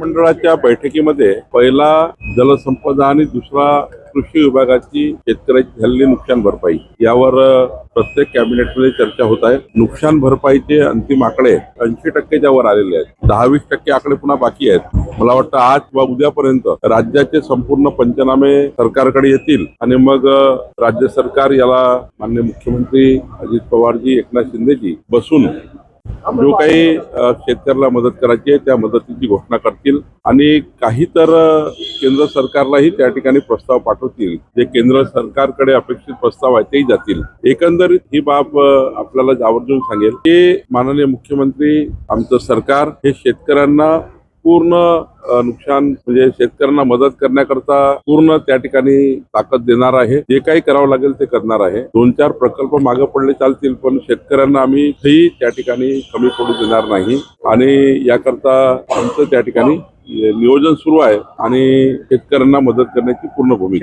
मंडळाच्या बैठकीमध्ये पहिला जलसंपदा आणि दुसरा कृषी विभागाची शेतकऱ्याची झालेली नुकसान भरपाई. यावर प्रत्येक कॅबिनेटमध्ये चर्चा होत आहे. नुकसान भरपाईचे अंतिम आकडे ऐंशी टक्केच्या वर आलेले आहेत. दहावीस टक्के आकडे पुन्हा बाकी आहेत. मला वाटतं आज किंवा उद्यापर्यंत राज्याचे संपूर्ण पंचनामे सरकारकडे येतील आणि मग राज्य सरकार याला मान्य मुख्यमंत्री अजित पवारजी एकनाथ शिंदेजी बसून जो काही शेतकऱ्याला मदत करायची आहे त्या मदतीची घोषणा करतील. आणि काही तर केंद्र सरकारलाही त्या ठिकाणी प्रस्ताव पाठवतील. जे केंद्र सरकारकडे अपेक्षित प्रस्ताव आहे तेही जातील. एकंदरीत ही बाब आपल्याला आवर्जून सांगेल. की माननीय मुख्यमंत्री आमचं सरकार हे शेतकऱ्यांना पूर्ण नुकसान म्हणजे शेतकऱ्यांना मदत करण्याकरता पूर्ण त्या ठिकाणी ताकद देणार आहे. जे काही करावं लागेल ते करणार आहे. दोन चार प्रकल्प मागे पडले चालतील पण शेतकऱ्यांना आम्ही काही त्या ठिकाणी कमी पडू देणार नाही. आणि याकरता आमचं त्या ठिकाणी नियोजन सुरू आहे आणि शेतकऱ्यांना मदत करण्याची पूर्ण भूमिका